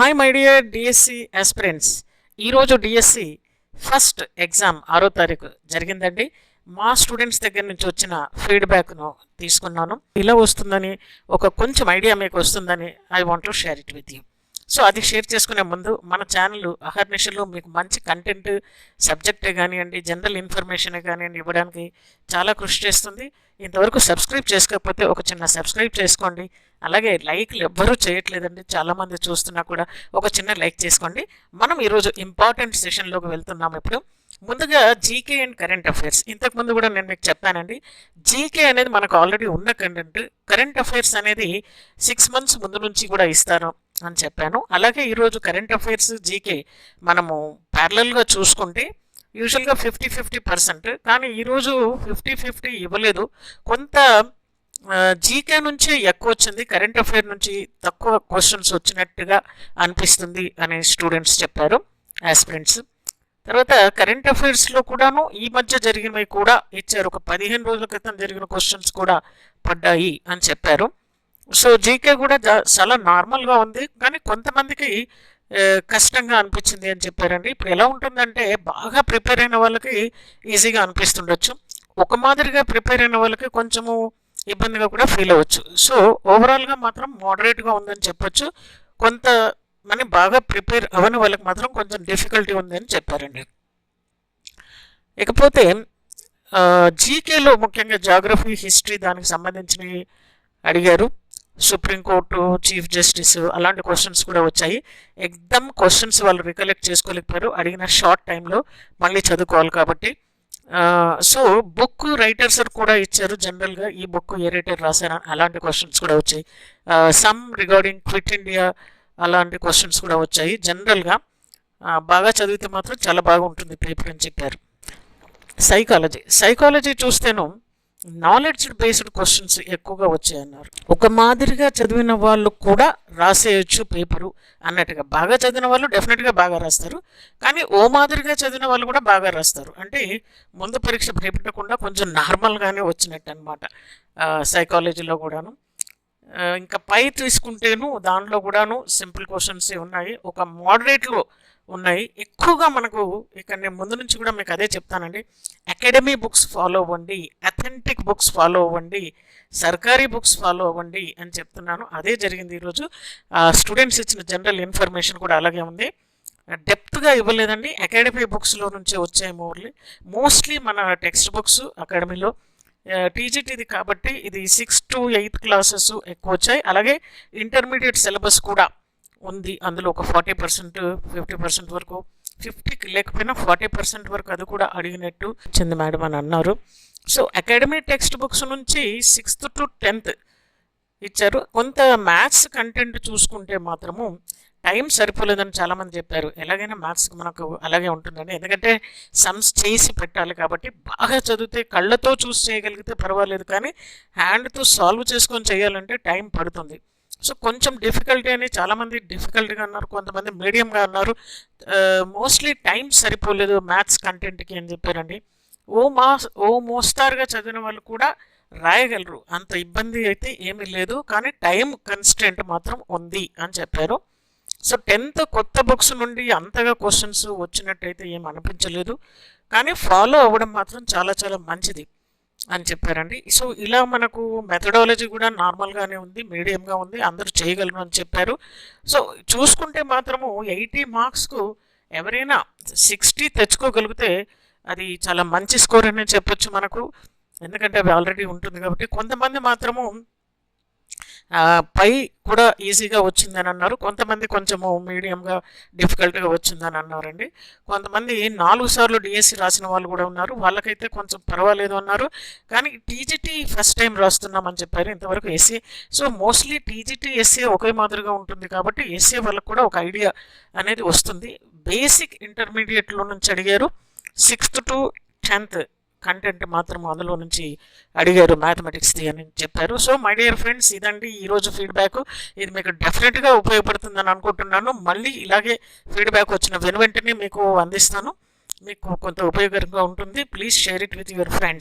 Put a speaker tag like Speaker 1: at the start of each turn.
Speaker 1: Hi my dear DSC aspirants ఈరోజు DSC first exam ఆరో తారీఖు జరిగిందండి. మా స్టూడెంట్స్ దగ్గర నుంచి వచ్చిన ఫీడ్బ్యాక్ను తీసుకున్నాను. ఇలా వస్తుందని ఒక కొంచెం ఐడియా మీకు వస్తుందని I want to share it with you so అది షేర్ చేసుకునే ముందు మన ఛానల్ అహర్నిశలో మీకు మంచి కంటెంట్ సబ్జెక్టే కానివ్వండి జనరల్ ఇన్ఫర్మేషన్ కానివ్వండి ఇవ్వడానికి చాలా కృషి చేస్తుంది. ఇంతవరకు సబ్స్క్రైబ్ చేసుకోకపోతే ఒక చిన్న సబ్స్క్రైబ్ చేసుకోండి. అలాగే లైక్లు ఎవ్వరూ చేయట్లేదండి. చాలామంది చూస్తున్నా కూడా ఒక చిన్న లైక్ చేసుకోండి. మనం ఈరోజు ఇంపార్టెంట్ సెషన్లోకి వెళ్తున్నాం ఇప్పుడు. ముందుగా జీకే అండ్ కరెంట్ అఫైర్స్ ఇంతకుముందు కూడా నేను మీకు చెప్పానండి. జీకే అనేది మనకు ఆల్రెడీ ఉన్న కంటెంట్ కరెంట్ అఫైర్స్ అనేది సిక్స్ మంత్స్ ముందు నుంచి కూడా ఇస్తాను అని చెప్పాను. అలాగే ఈరోజు కరెంట్ అఫైర్స్ జీకే మనము ప్యారలల్గా చూసుకుంటే యూజువల్గా ఫిఫ్టీ ఫిఫ్టీ పర్సెంట్ కానీ ఈరోజు ఫిఫ్టీ ఫిఫ్టీ ఇవ్వలేదు. కొంత జీకే నుంచి ఎక్కువ వచ్చింది. కరెంట్ అఫైర్ నుంచి తక్కువ క్వశ్చన్స్ వచ్చినట్టుగా అనిపిస్తుంది అని స్టూడెంట్స్ చెప్పారు ఆస్పిరెంట్స్. తర్వాత కరెంట్ అఫైర్స్లో కూడాను ఈ మధ్య జరిగినవి కూడా ఇచ్చారు. ఒక పదిహేను రోజుల క్రితం జరిగిన క్వశ్చన్స్ కూడా పడ్డాయి అని చెప్పారు. సో జీకే కూడా చాలా నార్మల్గా ఉంది. కానీ కొంతమందికి కష్టంగా అనిపించింది అని చెప్పారండి. ఇప్పుడు ఎలా ఉంటుందంటే బాగా ప్రిపేర్ అయిన వాళ్ళకి ఈజీగా అనిపిస్తుండొచ్చు. ఒక మాదిరిగా ప్రిపేర్ అయిన వాళ్ళకి కొంచెము ఇబ్బందిగా కూడా ఫీల్ అవ్వచ్చు. సో ఓవరాల్గా మాత్రం మోడరేట్గా ఉందని చెప్పొచ్చు. కొంత మనం బాగా ప్రిపేర్ అవని వాళ్ళకి మాత్రం కొంచెం డిఫికల్టీ ఉంది అని చెప్పారండి. ఇకపోతే జీకేలో ముఖ్యంగా జాగ్రఫీ హిస్టరీ దానికి సంబంధించినవి అడిగారు. సుప్రీంకోర్టు చీఫ్ జస్టిస్ అలాంటి క్వశ్చన్స్ కూడా వచ్చాయి. ఎగ్దమ్ క్వశ్చన్స్ వాళ్ళు రికలెక్ట్ చేసుకోలేకపోయారు. అడిగిన షార్ట్ టైంలో మళ్ళీ చదువుకోవాలి కాబట్టి. సో బుక్ రైటర్స్ కూడా ఇచ్చారు. జనరల్గా ఈ బుక్ ఏ రైటర్ రాశారు అలాంటి క్వశ్చన్స్ కూడా వచ్చాయి. సమ్ రిగార్డింగ్ క్విట్ ఇండియా అలాంటి క్వశ్చన్స్ కూడా వచ్చాయి. జనరల్గా బాగా చదివితే మాత్రం చాలా బాగా ఉంటుంది పేపర్ అని చెప్పారు. సైకాలజీ. సైకాలజీ చూస్తేను నాలెడ్జ్ బేస్డ్ క్వశ్చన్స్ ఎక్కువగా వచ్చాయన్నారు. ఒక మాదిరిగా చదివిన వాళ్ళు కూడా రాసేయచ్చు పేపరు అన్నట్టుగా. బాగా చదివిన వాళ్ళు డెఫినెట్గా బాగా రాస్తారు. కానీ ఓ మాదిరిగా చదివిన వాళ్ళు కూడా బాగా రాస్తారు. అంటే ముందు పరీక్ష భయపెట్టకుండా కొంచెం నార్మల్గానే వచ్చినట్టు అనమాట సైకాలజీలో కూడాను. ఇంకా పై తీసుకుంటేను దానిలో కూడాను సింపుల్ క్వశ్చన్సే ఉన్నాయి. ఒక మోడరేట్లో ఉన్నాయి. ఎక్కువగా మనకు ఇక్కడ నేను ముందు నుంచి కూడా మీకు అదే చెప్తానండి. అకాడమీ బుక్స్ ఫాలో అవ్వండి. అథెంటిక్ బుక్స్ ఫాలో అవ్వండి. సర్కారీ బుక్స్ ఫాలో అవ్వండి అని చెప్తున్నాను. అదే జరిగింది ఈరోజు. స్టూడెంట్స్ ఇచ్చిన జనరల్ ఇన్ఫర్మేషన్ కూడా అలాగే ఉంది. డెప్త్గా ఇవ్వలేదండి. అకాడమీ బుక్స్లో నుంచే వచ్చాయి మోర్లీ. మోస్ట్లీ మన టెక్స్ట్ బుక్స్ అకాడమీలో. టీజీటీది కాబట్టి ఇది సిక్స్ టు ఎయిత్ క్లాసెస్ ఎక్కువ వచ్చాయి. అలాగే ఇంటర్మీడియట్ సిలబస్ కూడా ఉంది. అందులో ఒక ఫార్టీ పర్సెంట్ ఫిఫ్టీ పర్సెంట్ వరకు ఫిఫ్టీకి లేకపోయినా ఫార్టీ పర్సెంట్ వరకు అది కూడా అడిగినట్టు వచ్చింది మేడం అని అన్నారు. సో అకాడమీ టెక్స్ట్ బుక్స్ నుంచి సిక్స్త్ టు టెన్త్ ఇచ్చారు. కొంత మ్యాథ్స్ కంటెంట్ చూసుకుంటే మాత్రము టైం సరిపోలేదని చాలామంది చెప్పారు. ఎలాగైనా మ్యాథ్స్ మనకు అలాగే ఉంటుందండి. ఎందుకంటే సమ్స్ చేసి పెట్టాలి కాబట్టి బాగా చదివితే కళ్ళతో చూసి చేయగలిగితే పర్వాలేదు కానీ హ్యాండ్తో సాల్వ్ చేసుకొని చేయాలంటే టైం పడుతుంది. సో కొంచెం డిఫికల్టీ అని చాలామంది డిఫికల్ట్గా అన్నారు కొంతమంది మీడియంగా అన్నారు. మోస్ట్లీ టైం సరిపోలేదు మ్యాథ్స్ కంటెంట్కి అని చెప్పారండి. ఓ మా ఓ మోస్తారుగా చదివిన వాళ్ళు కూడా రాయగలరు. అంత ఇబ్బంది అయితే ఏమీ లేదు. కానీ టైం కన్స్టెంట్ మాత్రం ఉంది అని చెప్పారు. సో టెన్త్ కొత్త బుక్స్ నుండి అంతగా క్వశ్చన్స్ వచ్చినట్టయితే ఏం అనిపించలేదు. కానీ ఫాలో అవ్వడం మాత్రం చాలా చాలా మంచిది. అని చెప్పారండి. సో ఇలా మనకు మెథడాలజీ కూడా నార్మల్గానే ఉంది మీడియంగా ఉంది అందరూ చేయగలరు అని చెప్పారు. సో చూసుకుంటే మాత్రము ఎయిటీ మార్క్స్కు ఎవరైనా సిక్స్టీ తెచ్చుకోగలిగితే అది చాలా మంచి స్కోర్ అని చెప్పొచ్చు మనకు. ఎందుకంటే అవి ఆల్రెడీ ఉంటుంది కాబట్టి కొంతమంది మాత్రము పై కూడా ఈజీగా వచ్చిందని అన్నారు. కొంతమంది కొంచెము మీడియంగా డిఫికల్ట్గా వచ్చిందని అన్నారండి. కొంతమంది నాలుగు సార్లు డిఎస్సి రాసిన వాళ్ళు కూడా ఉన్నారు. వాళ్ళకైతే కొంచెం పర్వాలేదు అన్నారు. కానీ టీజీటీ ఫస్ట్ టైం రాస్తున్నామని చెప్పారు. ఇంతవరకు SC so mostly TGT SC ఒకే మాదిరిగా ఉంటుంది కాబట్టి ఎస్సీ వాళ్ళకు కూడా ఒక ఐడియా అనేది వస్తుంది. బేసిక్ ఇంటర్మీడియట్లో నుంచి అడిగారు. సిక్స్త్ టు టెన్త్ కంటెంట్ మాత్రం అందులో నుంచి అడిగారు మ్యాథమెటిక్స్ది అని చెప్పారు. సో మై డియర్ ఫ్రెండ్స్ ఇదండి ఈరోజు ఫీడ్బ్యాక్. ఇది మీకు డెఫినెట్గా ఉపయోగపడుతుందని అనుకుంటున్నాను. మళ్ళీ ఇలాగే ఫీడ్బ్యాక్ వచ్చిన వెను వెంటనే మీకు అందిస్తాను. మీకు కొంత ఉపయోగకరంగా ఉంటుంది. Please share it with your friends.